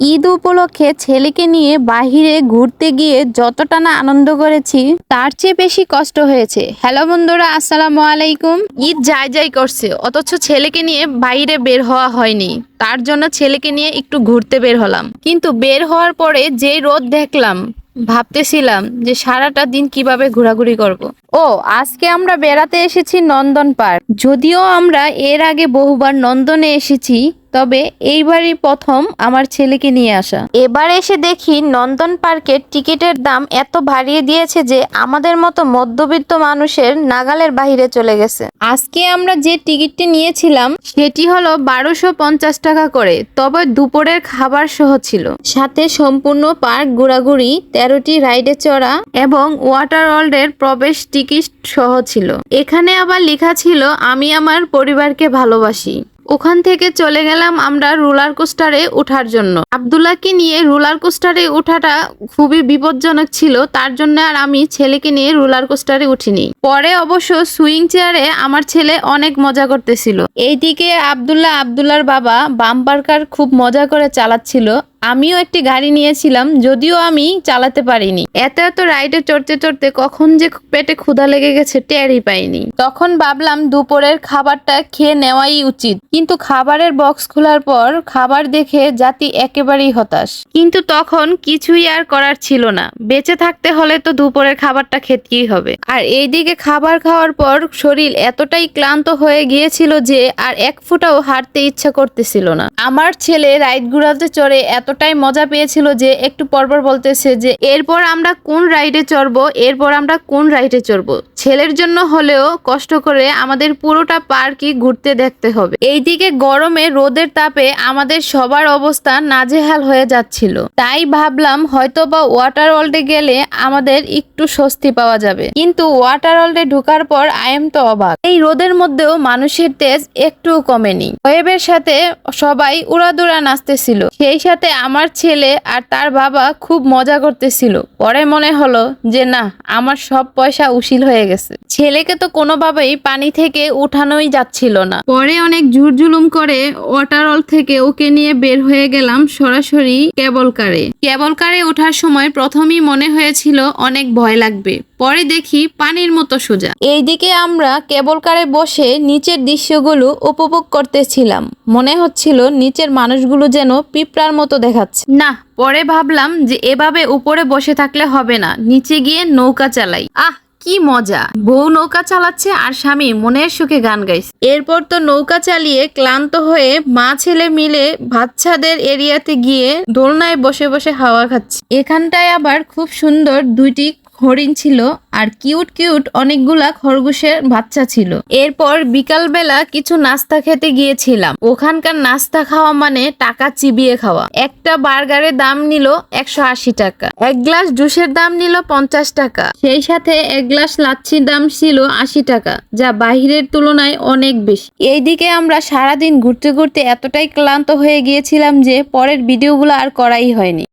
ঈদ উপলক্ষে ছেলেকে নিয়ে বাহিরে ঘুরতে গিয়ে যতটা না আনন্দ করেছি, তার চেয়ে বেশি কষ্ট হয়েছে। হ্যালো বন্ধুরা, আসসালামু আলাইকুম। ঈদ যাই যাই করছে, অথচ ছেলেকে নিয়ে বাইরে বের হওয়া হয়নি। তার জন্য ছেলেকে নিয়ে একটু ঘুরতে বের হলাম। কিন্তু বের হওয়ার পরে যেই রোদ দেখলাম, ভাবতেছিলাম যে সারাটা দিন কীভাবে ঘোরাঘুরি করব। ও, আজকে আমরা বেড়াতে এসেছি নন্দন পার্ক। যদিও আমরা এর আগে বহুবার নন্দনে এসেছি তবে এইবারই প্রথম আমার ছেলেকে নিয়ে আসা। এবার এসে দেখি নন্দন পার্কের টিকিটের দাম এত বাড়িয়ে দিয়েছে যে আমাদের মতো মধ্যবিত্ত মানুষের নাগালের বাইরে চলে গেছে। আজকে আমরা যে টিকিটটি নিয়েছিলাম, সেটি হলো বারোশো পঞ্চাশ টাকা করে, তবে দুপুরের খাবার সহ ছিল। সাথে সম্পূর্ণ পার্ক ঘোরাঘুরি, তেরোটি রাইডে চড়া এবং ওয়াটার ওয়ার্ল্ডের প্রবেশ টিকিট সহ ছিল। এখানে আবার লেখা ছিল, আমি আমার পরিবারকে ভালোবাসি। ওখান থেকে চলে গেলাম আমরা রোলার কোস্টারে ওঠার জন্য। আবদুল্লাহকে নিয়ে রোলার কোস্টারে ওঠাটা খুবই বিপজ্জনক ছিল, তার জন্য আর আমি ছেলেকে নিয়ে রোলার কোস্টারে উঠিনি। পরে অবশ্য সুইং চেয়ারে আমার ছেলে অনেক মজা করতেছিল। এইদিকে আবদুল্লাহ আবদুল্লার বাবা বাম্পার কার খুব মজা করে চালাচ্ছিল আমিও একটি গাড়ি নিয়েছিলাম, যদিও আমি চালাতে পারিনি। এত এত রাইডে চড়তে চড়তে কখন যে পেটে ক্ষুধা লেগে গেছে টেরই পাইনি। তখন ভাবলাম দুপুরের খাবারটা খেয়ে নেওয়াই উচিত। কিন্তু খাবারের বক্স খোলার পর খাবার দেখে জাতি একেবারেই হতাশ। কিন্তু তখন কিছুই আর করার ছিল না। বেঁচে থাকতে হলে তো দুপুরের খাবারটা খেতেই হবে। আর এইদিকে খাবার খাওয়ার পর শরীর এতটাই ক্লান্ত হয়ে গিয়েছিল যে আর এক ফুটাও হাঁটতে ইচ্ছা করতেছিল না। আমার ছেলে রাইড ঘুরাতে চড়ে এতটাই মজা পেয়েছিল যে একটু পরপর বলতেছে যে, এরপর আমরা কোন রাইডে চড়বো? এরপর আমরা কোন রাইডে চড়বো? ছেলের জন্য হলেও কষ্ট করে আমাদের পুরোটা পার্কই ঘুরতে দেখতে হবে। এইদিকে গরমে রোদের তাপে আমাদের সবার অবস্থা নাজেহাল হয়ে যাচ্ছিল। তাই ভাবলাম হয়তো বা ওয়াটার ওয়ার্ল্ডে গেলে আমাদের একটু স্বস্তি পাওয়া যাবে। কিন্তু ওয়াটার ওয়ার্ল্ডে ঢুকার পর আই এম তো অবাক। এই রোদের মধ্যেও মানুষের তেজ একটুও কমেনি। ওয়েবের সাথে সবাই উড়াদুড়া নাচতেছিল। সেই সাথে আমার ছেলে আর তার বাবা খুব মজা করতেছিল। পরে মনে হলো যে, না, আমার সব পয়সা উশিল হয়ে গেছে। ছেলেকে তো কোনোভাবেই পানি থেকে উঠানোই যাচ্ছিল না। পরে অনেক জুর জুলুম করে ওয়াটারল থেকে ওকে নিয়ে বের হয়ে গেলাম সরাসরি কেবল কারে কেবল কারে ওঠার সময় প্রথমেই মনে হয়েছিল অনেক ভয় লাগবে। পরে দেখি পানির মতো সোজা। এইদিকে আমরা কেবল কারে বসে নিচের দৃশ্যগুলো উপভোগ করতেছিলাম। মনে হচ্ছিল নিচের মানুষগুলো যেন পিঁপড়ার মতো দেখাচ্ছে। না, পরে ভাবলাম যে এভাবে উপরে বসে থাকলে হবে না, নিচে গিয়ে নৌকা চালাই। আহ, কি মজা। বউ নৌকা চালাচ্ছে আর স্বামী মনের সুখে গান গাইছে। এরপর তো নৌকা চালিয়ে ক্লান্ত হয়ে মা ছেলে মিলে বাচ্চাদের এরিয়াতে গিয়ে দোলনায় বসে বসে হাওয়া খাচ্ছে। এখানটায় আবার খুব সুন্দর দুইটি হরিণ ছিল আর কিউট কিউট অনেকগুলা খরগোশের বাচ্চা ছিল। এরপর বিকালবেলা কিছু নাস্তা খেতে গিয়েছিলাম। ওখানকার নাস্তা খাওয়া মানে টাকা চিবিয়ে খাওয়া। একটা বার্গারের দাম নিল একশো আশি টাকা। এক গ্লাস জুসের দাম নিল পঞ্চাশ টাকা। সেই সাথে এক গ্লাস লাচ্ছির দাম ছিল আশি টাকা, যা বাহিরের তুলনায় অনেক বেশি। এইদিকে আমরা সারাদিন ঘুরতে ঘুরতে এতটাই ক্লান্ত হয়ে গিয়েছিলাম যে পরের ভিডিওগুলো আর করাই হয়নি।